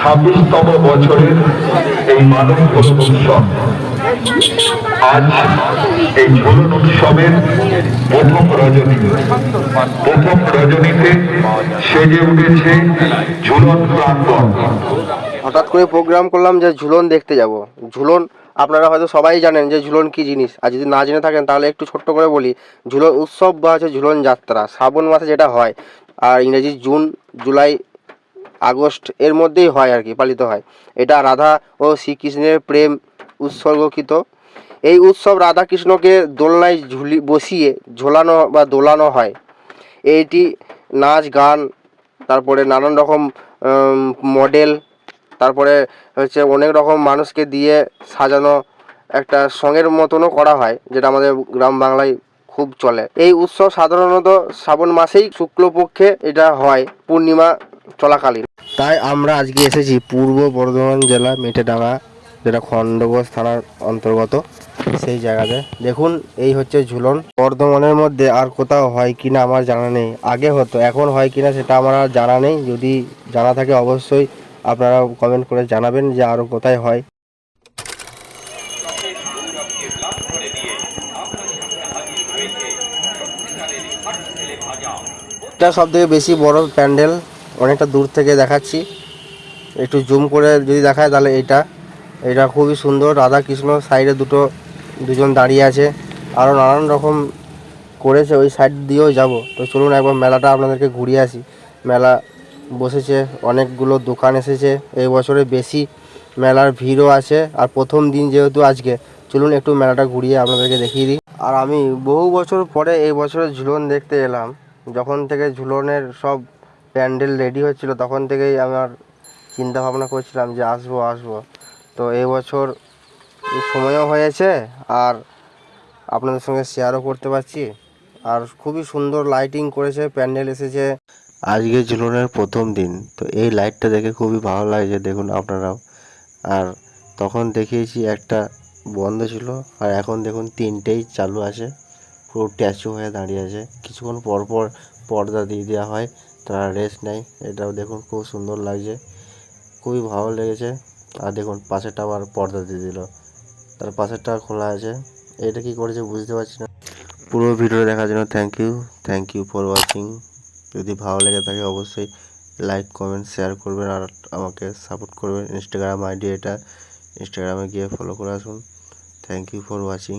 ছাব্বিশতম বছরের এই মানব উৎসব। আজ এই ঝুলন উৎসবের প্রথম রজনী। প্রথম রজনীতে সেজে উঠেছে ঝুলন প্রাঙ্গণ। হঠাৎ করে প্রোগ্রাম করলাম যে ঝুলন দেখতে যাব। ঝুলন আপনারা হয়তো সবাই জানেন যে ঝুলন কি জিনিস। আর যদি না জেনে থাকেন, তাহলে একটু ছোট্ট করে বলি। ঝুলন উৎসব বা হচ্ছে ঝুলন যাত্রা, শ্রাবণ মাসে যেটা হয়, আর ইংরেজি জুন, জুলাই আগস্ট এর মধ্যেই হয় আর কি, পালিত হয়। এটা রাধা ও শ্রীকৃষ্ণের প্রেম উৎসর্গকৃত। এই উৎসব রাধা কৃষ্ণকে দোলনায় ঝুলি, বসিয়ে ঝোলানো বা দোলানো হয়। এইটি নাচ, গান, তারপরে নানান রকম মডেল, তারপরে হচ্ছে অনেক রকম মানুষকে দিয়ে সাজানো একটা সঙের মতনও করা হয়, যেটা আমাদের গ্রাম বাংলায় খুব চলে। এই উৎসব সাধারণত শ্রাবণ মাসেই শুক্লপক্ষে এটা হয়, পূর্ণিমা চলাকালীন। তাই আমরা আজকে এসেছি পূর্ব বর্ধমান জেলা মেটেডাঙ্গা, যেটা খণ্ডঘোষ থানার অন্তর্গত, সেই জায়গাতে। দেখুন, এই হচ্ছে ঝুলন। বর্ধমানের মধ্যে আর কোথাও হয় কি না আমার জানা নেই। আগে হতো, এখন হয় কি না সেটা আমার আর জানা নেই। যদি জানা থাকে অবশ্যই আপনারা কমেন্ট করে জানাবেন যে আরও কোথায় হয়। এটা সব থেকে বেশি বড় প্যান্ডেল। অনেকটা দূর থেকে দেখাচ্ছি। একটু জুম করে যদি দেখায় তাহলে এইটা। এটা খুবই সুন্দর। রাধা কৃষ্ণ সাইডে দুটো, দুজন দাঁড়িয়ে আছে। আরও নানান রকম করেছে। ওই সাইড দিয়েও যাব। তো চলুন একবার মেলাটা আপনাদেরকে ঘুরিয়ে আসি। মেলা বসেছে। অনেকগুলো দোকান এসেছে। এই বছরে বেশি মেলার ভিড়ও আছে। আর প্রথম দিন যেহেতু আজকে, চলুন একটু মেলাটা ঘুরিয়ে আপনাদেরকে দেখিয়ে দিই। আর আমি বহু বছর পরে এই বছরে ঝুলন দেখতে এলাম। যখন থেকে ঝুলনের সব প্যান্ডেল রেডি হচ্ছিল তখন থেকেই আমার চিন্তা ভাবনা করছিলাম যে আসব আসব। তো এই বছর সময়ও হয়েছে আর আপনাদের সঙ্গে শেয়ারও করতে পারছি। আর খুবই সুন্দর লাইটিং করেছে, প্যান্ডেল এসেছে। আজকে ঝুলনের প্রথম দিন, তো এই লাইটটা দেখে খুবই ভালো লাগছে, দেখুন আপনারাও। আর তখন দেখিয়েছি একটা বন্ধ ছিল, আর এখন দেখুন তিনটেই চালু আছে। পুরো ট্যাচু হয়ে দাঁড়িয়ে আছে। কিছুক্ষণ পর পর পর্দা দিয়ে দেওয়া হয়। তারা রেস্ট নেয় এটাও দেখুন খুব সুন্দর লাগছে। খুবই ভালো লেগেছে। আর দেখুন, পাশেরটা আবার পর্দা দিয়ে দিল। তার পাশেরটা খোলা আছে। এটা কি করেছে বুঝতে পারছি না। পুরো ভিডিও দেখার জন্য thank you thank you for watching যদি ভালো লেগে থাকে অবশ্যই লাইক কমেন্ট শেয়ার করবেন আর আমাকে সাপোর্ট করবেন। ইনস্টাগ্রাম আইডি এটা। ইনস্টাগ্রামে গিয়ে ফলো করে আসুন। Thank you for watching